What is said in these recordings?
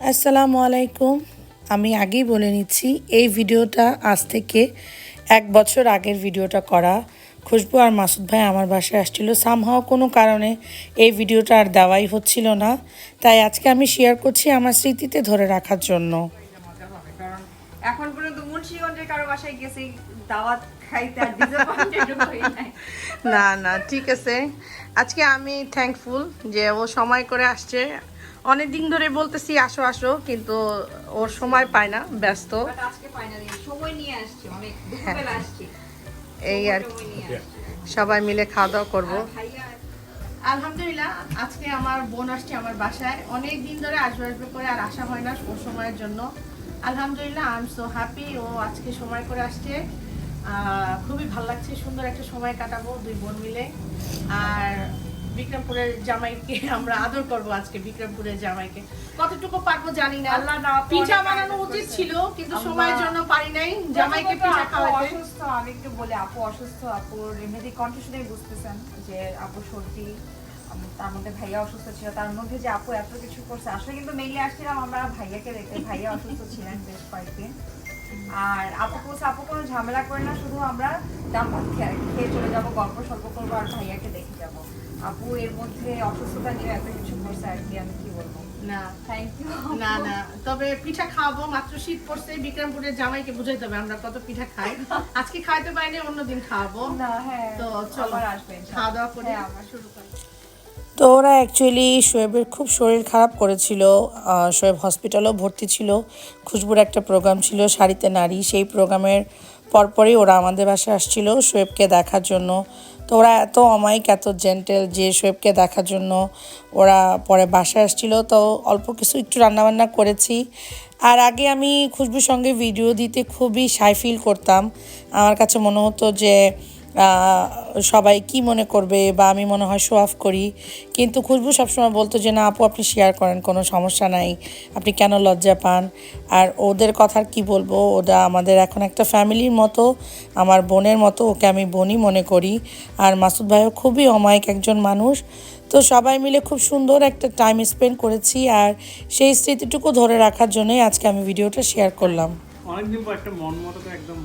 আসসালামু আলাইকুম। আমি আগেই বলে নিচ্ছি, এই ভিডিওটা আজ থেকে এক বছর আগের ভিডিওটা করা। খুশবু আর মাসুদ ভাই আমার বাসায় আসছিল। সামহাও কোনো কারণে এই ভিডিওটা আর দেওয়াই হচ্ছিল না। তাই আজকে আমি শেয়ার করছি আমার স্মৃতিতে ধরে রাখার জন্য। এখন পর্যন্ত মুন্সিগঞ্জের কারও বাসায় গেছি দাওয়াত খাইতে আর ডিসঅ্যাপয়েন্টেড হই নাই না না ঠিক আছে। আজকে আমি থ্যাঙ্কফুল যে ও সময় করে আসছে। অনেক দিন ধরে বলতেছি আসো আসো কিন্তু ওর সময় পায় না ব্যস্ত। এই আর সবাই মিলে খাওয়া দাওয়া করব। আলহামদুলিল্লাহ আজকে আমার বোন আসছে আমার বাসায়। অনেক দিন ধরে আসবে আসবে করে আর আসা হয় না ওর সময়ের জন্য। আলহামদুলিল্লাহ আই এম সো হ্যাপি ও আজকে সময় করে আসছে। খুবই ভালো লাগছে সুন্দর একটা সময় কাটাবো দুই বোন মিলে। আর বিক্রমপুরের জামাইকে আমরা আদর করব আজকে বিক্রমপুরের জামাইকে। কতটুকু পারব জানি না। আল্লাহ না পিঠা বানানো উচিত ছিল কিন্তু। সময়ের জন্য পারি নাই। জামাইকে পিঠা আপু খাওয়াতে। অসুস্থ? আমি একটু বলে আপু অসুস্থ আপুর রেমেডি কণ্ঠ শুনেই বুঝতেছেন যে আপু সর্দি। তার মধ্যে ভাইয়া অসুস্থ ছিল তার মধ্যে যে আপু এত কিছু করছে আসলে কিন্তু মেইলে আসছিলাম আমরা ভাইয়াকে দেখতে ভাইয়া অসুস্থ ছিলেন বেশ কয়েকদিন। আর আপু বলছে আপু কোনো ঝামেলা করে না শুধু আমরা ভাত খেয়ে চলে যাব গল্প সল্প করব আর ভাইয়াকে দেখে যাব। আপু এর মধ্যে অসুস্থতা নিয়ে এত কিছু করছে আর কি আমি কি বলব? না। থ্যাংক ইউ না না। তবে পিঠা খাওয়াবো মাত্র শীত পড়ছে বিক্রমপুরের জামাইকে বুঝাইতে হবে আমরা কত পিঠা খাই। আজকে খাইতে পারিনি অন্যদিন খাওয়াবো। না হ্যাঁ তো চলো আবার খাওয়া দাওয়া করে। হ্যাঁ শুরু করি। তো ওরা অ্যাকচুয়ালি শোয়েবের খুব শরীর খারাপ করেছিল। শোয়েব হসপিটালেও ভর্তি ছিল। খুশবুর একটা প্রোগ্রাম ছিল, শাড়িতে নারী। সেই প্রোগ্রামের পরপরই ওরা আমাদের বাসায় আসছিল শোয়েবকে দেখার জন্য। তো ওরা এত অমায়িক, এত জেন্টেল যে শোয়েবকে দেখার জন্য ওরা পরে বাসায় আসছিল। তো অল্প কিছু একটু রান্নাবান্না করেছি। আর আগে আমি খুশবুর সঙ্গে ভিডিও দিতে খুবই সাই ফিল করতাম। আমার কাছে মনে হতো যে সবাই কি মনে করবে বা আমি মনে হয় শো অফ করি। কিন্তু খুশবু সবসময় বলতো যে না আপু আপনি শেয়ার করেন কোনো সমস্যা নাই। আপনি কেন লজ্জা পান? আর ওদের কথার কি বলব? ওরা আমাদের এখন একটা ফ্যামিলির মতো আমার বোনের মতো ওকে আমি বোনই মনে করি। আর মাসুদ ভাইও খুবই অমায়িক একজন মানুষ। তো সবাই মিলে খুব সুন্দর একটা টাইম স্পেন্ড করেছি। আর সেই স্মৃতিটুকু ধরে রাখার জন্যই আজকে আমি ভিডিওটা শেয়ার করলাম। অনেকদিন পর একটা মন মতো একদম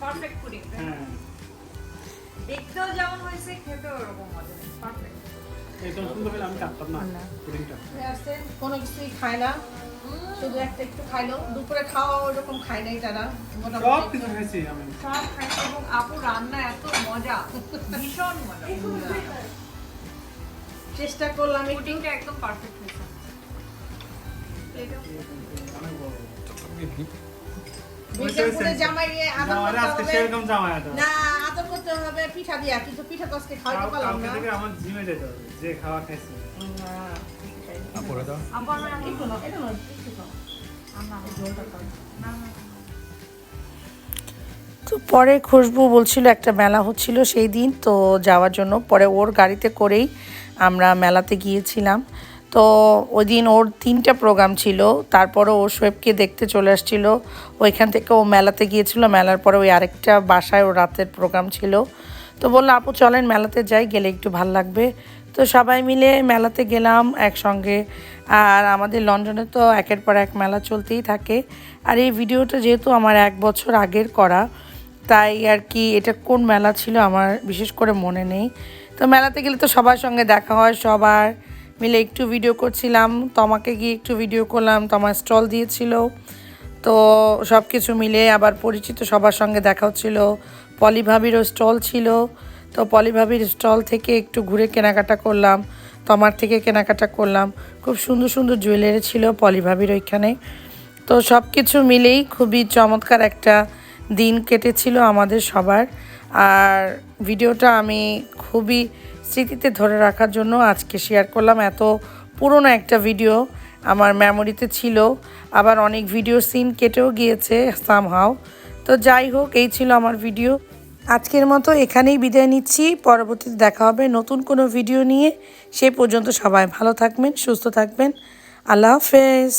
পারফেক্ট হ্যাঁ। দেখতেও যেমন হয়েছে খেতেও ওরকম মজা পারফেক্ট সুন্দর হলে আমি কাটতাম না পুডিংটা আসছে কোনো কিছুই খায় না শুধু একটা একটু খাইলো দুপুরে খাওয়া ওরকম খায় নাই তারা সব কিছু খাইছি আমি সব খাইছে এবং আপু রান্না এত মজা ভীষণ মজা চেষ্টা করলাম পুডিংটা একদম পারফেক্ট হয়েছে অনেক জামাই নিয়ে আদর আজকে সেরকম জামাই না করতে হবে পিঠা দিয়া। কিন্তু পিঠা তো আজকে খাওয়াইতে পারলাম না। থেকে আমার জিমে যেতে হবে যে খাওয়া খাইছি। না, আপু আমার একটু। না না। তো পরে খুশবু বলছিল একটা মেলা হচ্ছিল সেই দিন তো যাওয়ার জন্য। পরে ওর গাড়িতে করেই আমরা মেলাতে গিয়েছিলাম। তো ওই দিন ওর তিনটা প্রোগ্রাম ছিল তারপরে ও শোয়েবকে দেখতে চলে আসছিল। ওইখান থেকে ও মেলাতে গিয়েছিল, মেলার পরে ওই আরেকটা বাসায় ও রাতের প্রোগ্রাম ছিল। তো বলল, আপু, চলেন মেলাতে যাই, গেলে একটু ভালো লাগবে। তো সবাই মিলে মেলাতে গেলাম একসঙ্গে। আর আমাদের লন্ডনে তো একের পর এক মেলা চলতেই থাকে। আর এই ভিডিওটা যেহেতু আমার এক বছর আগের করা, তাই আর কি এটা কোন মেলা ছিল আমার বিশেষ করে মনে নেই। তো মেলাতে গেলে তো সবার সঙ্গে দেখা হয়, সবার মিলে একটু ভিডিও করছিলাম, তোমাকে গিয়ে একটু ভিডিও করলাম, তোমার স্টল দিয়েছিল। তো সব কিছু মিলে আবার পরিচিত সবার সঙ্গে দেখা হচ্ছিল। পলি ভাবিরও স্টল ছিল। তো পলি ভাবির স্টল থেকে একটু ঘুরে কেনাকাটা করলাম, তোমার থেকে কেনাকাটা করলাম। খুব সুন্দর সুন্দর জুয়েলারি ছিল পলি ভাবির ওইখানে। তো সব কিছু মিলেই খুবই চমৎকার একটা দিন কেটেছিল আমাদের সবার। আর ভিডিওটা আমি খুবই স্মৃতিতে ধরে রাখার জন্য আজকে শেয়ার করলাম। এত পুরনো একটা ভিডিও আমার মেমোরিতে ছিল। আবার অনেক ভিডিও সিন কেটেও গিয়েছে সামহাও তো যাই হোক, এই ছিল আমার ভিডিও আজকের মতো এখানেই বিদায় নিচ্ছি। পরবর্তীতে দেখা হবে নতুন কোনো ভিডিও নিয়ে। সে পর্যন্ত সবাই ভালো থাকবেন, সুস্থ থাকবেন। আল্লাহ হাফেজ।